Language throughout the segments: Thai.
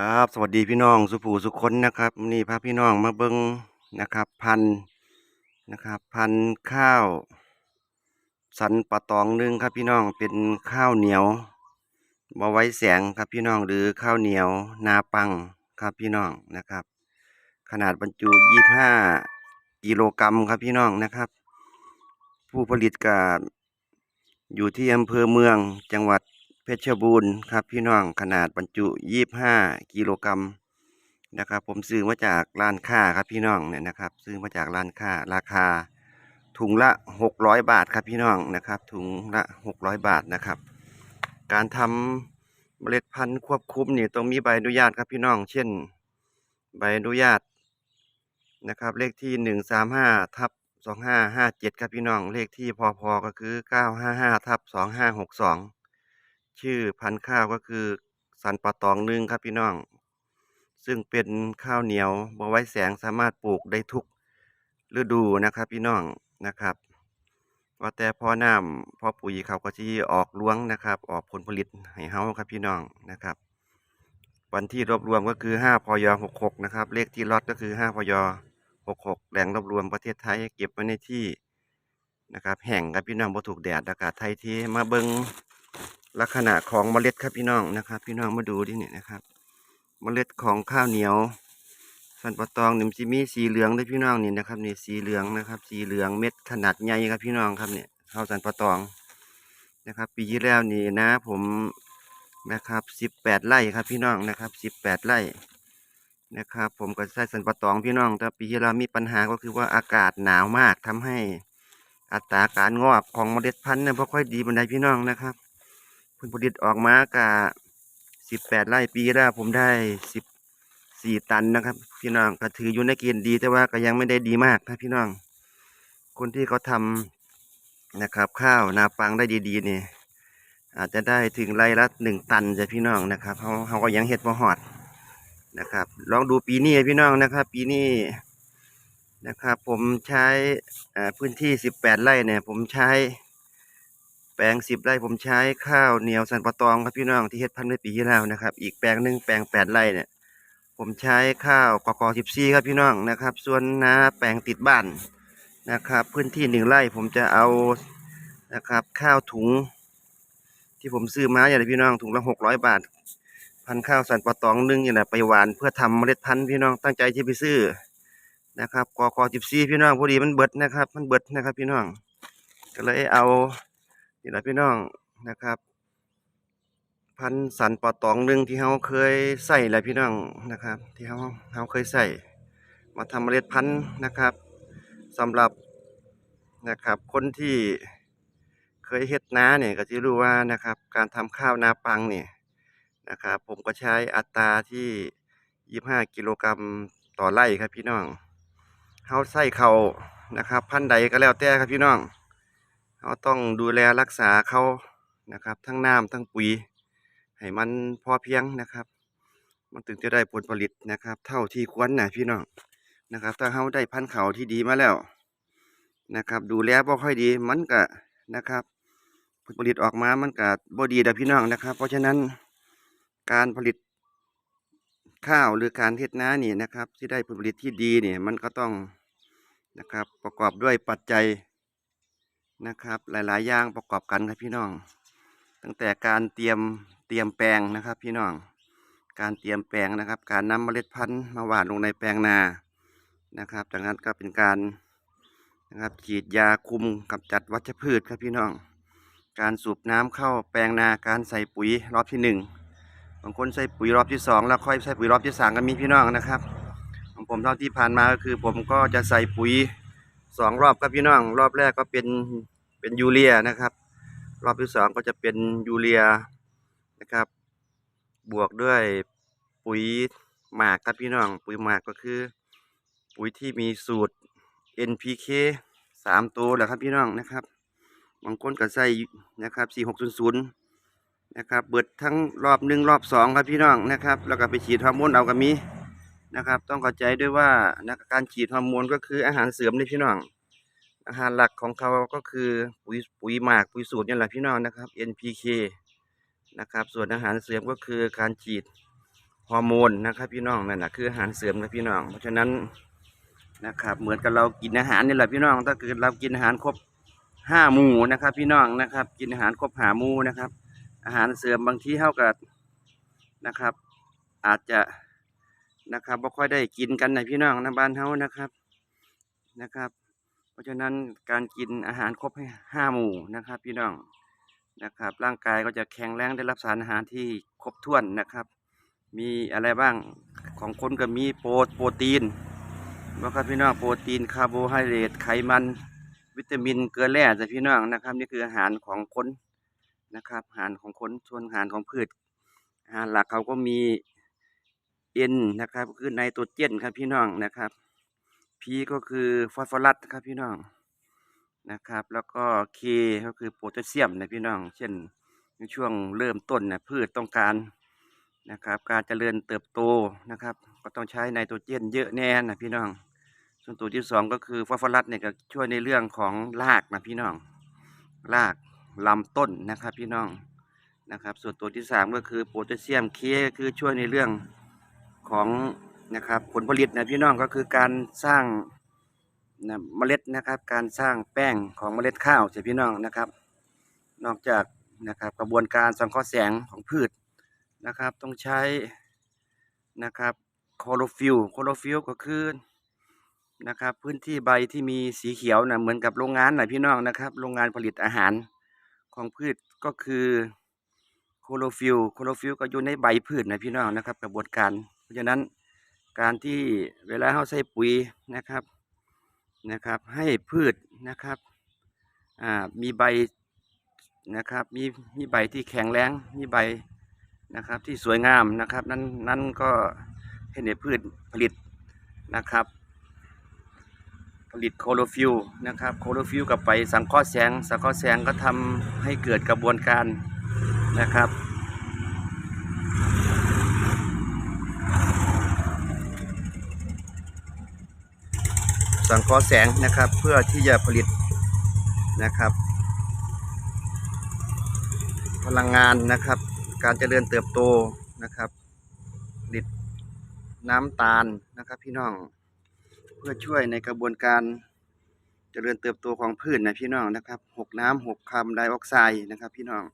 ครับ สวัสดีพี่น้องสุภูสุคนนะครับ นี่พาพี่น้องมาเบิ่งนะครับ พันนะครับ พันข้าว สันปะตองหนึ่งครับพี่น้องเป็นข้าวเหนียวบ่ไว้แสงครับพี่น้องหรือข้าวเหนียวนาปังครับพี่น้องนะครับ ขนาดบรรจุ25กิโลกรัมครับพี่น้องนะครับ ผู้ผลิตก็อยู่ที่อำเภอเมืองจังหวัด เพชรบูรณ์ครับพี่น้องขนาดบรรจุยี่ห้ากิโลกรัมนะครับ ผมซื้อมาจากร้านค้าครับพี่น้องเนี่ยนะครับ ซื้อมาจากร้านค้าราคา ถุงละหกร้อยบาทครับพี่น้องนะครับ ถุงละหกร้อยบาทนะครับ การทำเมล็ดพันธุ์ควบคุมเนี่ยต้องมีใบอนุญาตครับพี่น้อง เช่น ใบอนุญาตนะครับ เลขที่หนึ่งสามห้าทับสองห้าห้าเจ็ดครับพี่น้องเลขที่พอพอก็คือเก้าห้าห้าทับสองห้าหกสอง ชื่อพันธุ์ข้าวก็คือ สันปะตองนึ่งครับพี่น้อง ซึ่งเป็นข้าวเหนียวบ่ไว้แสงสามารถปลูกได้ทุกฤดูนะครับพี่น้องนะครับว่าแต่พอน้ำพอปุ๋ยเขาก็จะออกรวงนะครับ ออกผลผลิตให้เฮาครับพี่น้องนะครับ วันที่รวบรวมก็คือ5พย66นะครับ เลขที่ล็อตก็คือ5พย66แหล่งรวบรวมประเทศไทยเก็บไว้ในที่นะครับ แห่งครับพี่น้องบ่ถูกแดดอากาศไทยที่มาเบิง ลักษณะของเมล็ดครับพี่น้องนะครับ พี่น้องมาดูดิเนี่ยนะครับ เมล็ดของข้าวเหนียว สันปะตองหนี่มันจะมีสีเหลืองด้วยพี่น้องนี่นะครับนี่สีเหลืองนะครับ สีเหลืองเม็ดขนาดใหญ่ครับพี่น้องครับเนี่ยข้าวสันปะตองนะครับ ปีที่แล้วนี่นะ ผมนะครับสิบแปดไร่ครับพี่น้องนะครับสิบแปดไร่นะครับ ผมก็ใช้สันปะตองพี่น้อง แต่ปีที่แล้วมีปัญหาก็คือว่าอากาศหนาวมากทำให้อัตราการงอกของเมล็ดพันธุ์เนี่ยไม่ค่อยดีบนไดพี่น้องนะครับ ลผลิตออกมากะสิบแปดไร่ปีแล้วผมได้สิบสี่ตันนะครับ พี่น้องก็ถืออยู่ในเกณฑ์ดีแต่ว่าก็ยังไม่ได้ดีมากนะพี่น้อง คนที่เขาทำนะครับ ข้าวนาปังได้ดีๆนี่อาจจะได้ถึงไร่ละหนึ่งตันจ้ะพี่น้องนะครับเขาเขาก็ยังเฮ็ดพอหอดนะครับ ลองดูปีนี้พี่น้องนะครับ ปีนี้นะครับ ผมใช้พื้นที่สิบแปดไร่เนี่ย ผมใช้ แปลงสิบไร่ผมใช้ข้าวเหนียวสันปะตองครับพี่น้องที่เฮ็ดพันธุ์ในปีที่แล้วนะครับ อีกแปลงหนึ่งแปลงแปดไร่เนี่ย ผมใช้ข้าวกอกสิบซีครับพี่น้องนะครับ ส่วนนาแปลงติดบ้านนะครับ พื้นที่หนึ่งไร่ผมจะเอานะครับ ข้าวถุง ที่ผมซื้อมาอย่างไรพี่น้องถุงละหกร้อยบาท พันข้าวสันปะตองหนึ่งอย่างไรไปหวานเพื่อทำเมล็ดพันธุ์พี่น้องตั้งใจที่ไปซื้อนะครับกอกสิบซีพี่น้องพอดีมันเบิดนะครับ มันเบิดนะครับ พี่น้องก็เลยเอา นี่แหละพี่น้องนะครับ พันสันปะตองหนึ่งที่เราเคยใส่แหละพี่น้องนะครับ ที่เราเราเคยใส่มาทำเมล็ดพันธุ์นะครับสำหรับนะครับ คนที่เคยเฮ็ดนาเนี่ยก็จะรู้ว่านะครับ การทำข้าวนาปังเนี่ยนะครับ ผมก็ใช้อัตราที่ 25 กิโลกรัมต่อไร่ครับพี่น้องเขาใส่เขานะครับ พันใดก็แล้วแต่ครับพี่น้อง เขาต้องดูแลรักษาเขานะครับ ทั้งน้ำทั้งปุ๋ยให้มันพอเพียงนะครับ มันถึงจะได้ผลผลิตนะครับ เท่าที่ควรนะพี่น้องนะครับ ถ้าเราได้พันธุ์เขาที่ดีมาแล้วนะครับ ดูแลบ่ค่อยดีมันก็นะครับ ผลผลิตออกมามันก็บ่ดีเด้อพี่น้องนะครับ เพราะฉะนั้นการผลิตข้าวหรือการเฮ็ดนานี่นะครับ ที่ได้ผลผลิตที่ดีเนี่ยมันก็ต้องนะครับประกอบด้วยปัจจัย นะครับ หลายๆอย่างประกอบกันครับพี่น้อง ตั้งแต่การเตรียมเตรียมแปลงนะครับ พี่น้อง การเตรียมแปลงนะครับ การนำเมล็ดพันธุ์มาหว่านลงในแปลงนานะครับ จากนั้นก็เป็นการนะครับฉีดยาคุมกำจัดวัชพืชครับพี่น้อง การสูบน้ำเข้าแปลงนาการใส่ปุ๋ยรอบที่หนึ่งบางคนใส่ปุ๋ยรอบที่สองแล้วค่อยใส่ปุ๋ยรอบที่สามก็มีพี่น้องนะครับของผมเท่าที่ผ่านมาก็คือ ผมก็จะใส่ปุ๋ยสองรอบครับพี่น้อง รอบแรกก็เป็น เป็นยูเรียนะครับ รอบที่สองก็จะเป็นยูเรียนะครับ บวกด้วยปุ๋ยหมากครับพี่น้อง ปุ๋ยหมากก็คือ ปุ๋ยที่มีสูตร NPK สามตัวแหละครับพี่น้องนะครับบางคนก็ใส่นะครับสี่หกศูนย์นย์นะครับ เบิดทั้งรอบหนึ่งรอบสองครับพี่น้องนะครับ แล้วก็ไปฉีดฮอร์โมนเอาก็มีนะครับ ต้องเข้าใจด้วยว่าการฉีดฮอร์โมนก็คืออาหารเสริมนี่พี่น้อง อาหารหลักของเขาก็คือปุ๋ยปุ๋ยหมากปุ๋ยสูตรนี่แหละพี่น้องนะครับ NPK นะครับ ส่วนอาหารเสริมก็คือการฉีดฮอร์โมนนะครับ พี่น้องนั่นแหละคืออาหารเสริมครับพี่น้อง เพราะฉะนั้นนะครับเหมือนกับเรากินอาหารนี่แหละพี่น้อง ถ้าเกิดเรากินอาหารครบห้าหมู่นะครับ พี่น้องนะครับ กินอาหารครบหาหมู่นะครับ อาหารเสริมบางทีเท่ากับนะครับ อาจจะนะครับบ่ค่อยได้กินกันในพี่น้องในบ้านเฮานะครับนะครับ เพราะฉะนั้นการกินอาหารครบให้ห้าหมู่นะครับ พี่น้องนะครับ ร่างกายก็จะแข็งแรงได้รับสารอาหารที่ครบถ้วนนะครับ มีอะไรบ้างของคนก็มีโปรโปรตีนนะครับพี่น้องโปรตีนคาร์โบไฮเดรตไขมัน วิตามินเกลือแร่จากพี่น้องนะครับ นี่คืออาหารของคนนะครับ อาหารของคนส่วนอาหารของพืชอาหารหลักเขาก็มีเอ็นนะครับ คือไนโตรเจนครับพี่น้องนะครับ พีก็คือฟอสฟอรัสครับพี่น้องนะครับ แล้วก็เคก็คือโพแทสเซียมนะพี่น้อง เช่นในช่วงเริ่มต้นนะพืชต้องการนะครับ การเจริญเติบโตนะครับ ก็ต้องใช้ไนโตรเจนเยอะแน่นะพี่น้อง ส่วนตัวที่สองก็คือฟอสฟอรัสเนี่ยก็ช่วยในเรื่องของรากนะพี่น้องรากลำต้นนะครับพี่น้องนะครับ ส่วนตัวที่สามก็คือโพแทสเซียมเคก็คือช่วยในเรื่องของ นะครับ ผลผลิตนะพี่น้องก็คือการสร้างนะเมล็ดนะครับ การสร้างแป้งของเมล็ดข้าวใช่พี่น้องนะครับ นอกจากนะครับกระบวนการสังเคราะห์แสงของพืชนะครับ ต้องใช้นะครับโคโลฟิลโคโลฟิลก็คือนะครับ พื้นที่ใบที่มีสีเขียวนะเหมือนกับโรงงานนะพี่น้องนะครับ โรงงานผลิตอาหารของพืชก็คือโคโลฟิลโคโลฟิลก็อยู่ในใบพืชนะพี่น้องนะครับ กระบวนการ เพราะฉะนั้น การที่เวลาเราใส่ปุ๋ยนะครับนะครับ ให้พืชนะครับมีใบนะครับมีมีใบที่แข็งแรงมีใบนะครับที่สวยงามนะครับ นั้นนั้นก็ให้ในพืชผลิตนะครับ ผลิตโคโลฟิลนะครับโคโลฟิลกับไปสังเคราะห์แสง สังเคราะห์แสงก็ทำให้เกิดกระบวนการนะครับ สังเคราะห์แสงนะครับ เพื่อที่จะผลิตนะครับ พลังงานนะครับ การเจริญเติบโตนะครับผลิตน้ำตาลนะครับ พี่น้อง เพื่อช่วยในกระบวนการเจริญเติบโตของพืชนะพี่น้องนะครับหกน้ำหกคาร์บอนไดออกไซด์นะครับ พี่น้อง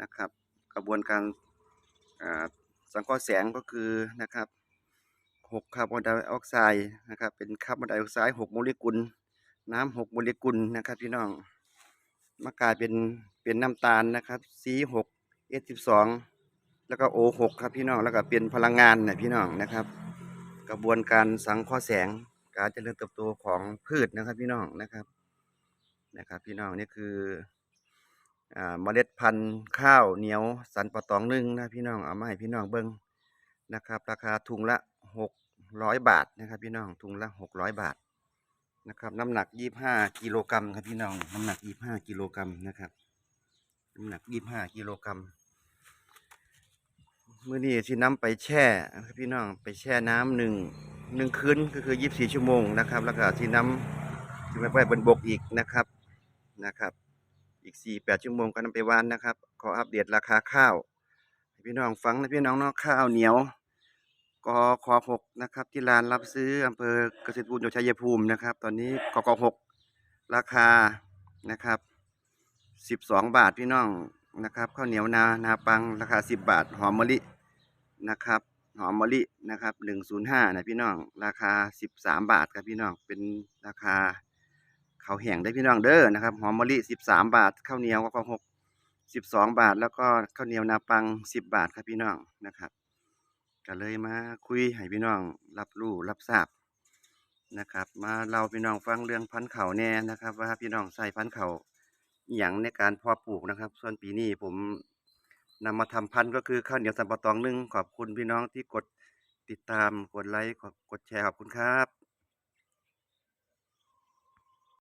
นะครับ กระบวนการสังเคราะห์แสงก็คือนะครับ หกคาร์บอนไดออกไซด์นะครับ เป็นคาร์บอนไดออกไซด์หกโมเลกุล น้ำหกโมเลกุลนะครับพี่น้องมากลายเป็นเป็นน้ำตาลนะครับ C หก S สิบสองแล้วก็ O หกครับพี่น้องแล้วก็เป็นพลังงานนะพี่น้องนะครับ กระบวนการสังเคราะห์แสงการเจริญเติบโตของพืชนะครับพี่น้องนะครับนะครับ พี่น้องนี่คืออ่าเมล็ดพันธุ์ข้าวเหนียวสันปะตองนึ่งนะพี่น้องเอามาให้พี่น้องเบิ้งนะครับ ราคาถุงละหก ร้อยบาทนะครับ พี่น้องถุงละหกร้อยบาทนะครับ น้ำหนักยี่ห้ากิโลกรัมครับพี่น้องน้ำหนักยี่ห้ากิโลกรัมนะครับน้ำหนักยี่ห้ากิโลกรัมเมื่อนี้ที่น้ำไปแช่ครับพี่น้องไปแช่น้ำหนึ่งหนึ่งคืนก็คือยี่สิบสี่ชั่วโมงนะครับ แล้วก็ที่น้ำที่ไปไว้บนบกอีกนะครับนะครับ อีกสี่แปดชั่วโมงก็นำไปวานนะครับ ขออัปเดตราคาข้าวพี่น้องฟังนะพี่น้องเนาะข้าวเหนียว กคหกนะครับที่ร้านรับซื้ออำเภอเกษตรบูรณ์จังหวัดชัยภูมินะครับ ตอนนี้กกหกราคานะครับสิบสองบาทพี่น้องนะครับข้าวเหนียวนานาปังราคาสิบบาท หอมมะลินะครับ หอมมะลินะครับหนึ่งศูนย์ห้านะพี่น้อง ราคาสิบสามบาทครับพี่น้องเป็นราคาเขาแห้งได้พี่น้องเด้อนะครับ หอมมะลิสิบสามบาทข้าวเหนียวก็หกสิบสองบาท แล้วก็ข้าวเหนียวนาปังสิบบาทครับพี่น้องนะครับ ก็เลยมาคุยให้พี่น้องรับรู้รับทราบนะครับ มาเราพี่น้องฟังเรื่องพันธุ์เขาแน่นะครับ ว่าพี่น้องใส่พันธุ์เขาอย่างในการเพาะปลูกนะครับ ส่วนปีนี้ผมนำมาทำพันธุ์ก็คือข้าวเหนียวสัมปะตองนึ่งขอบคุณพี่น้องที่กดติดตามกดไลค์กดแชร์ขอบคุณครับ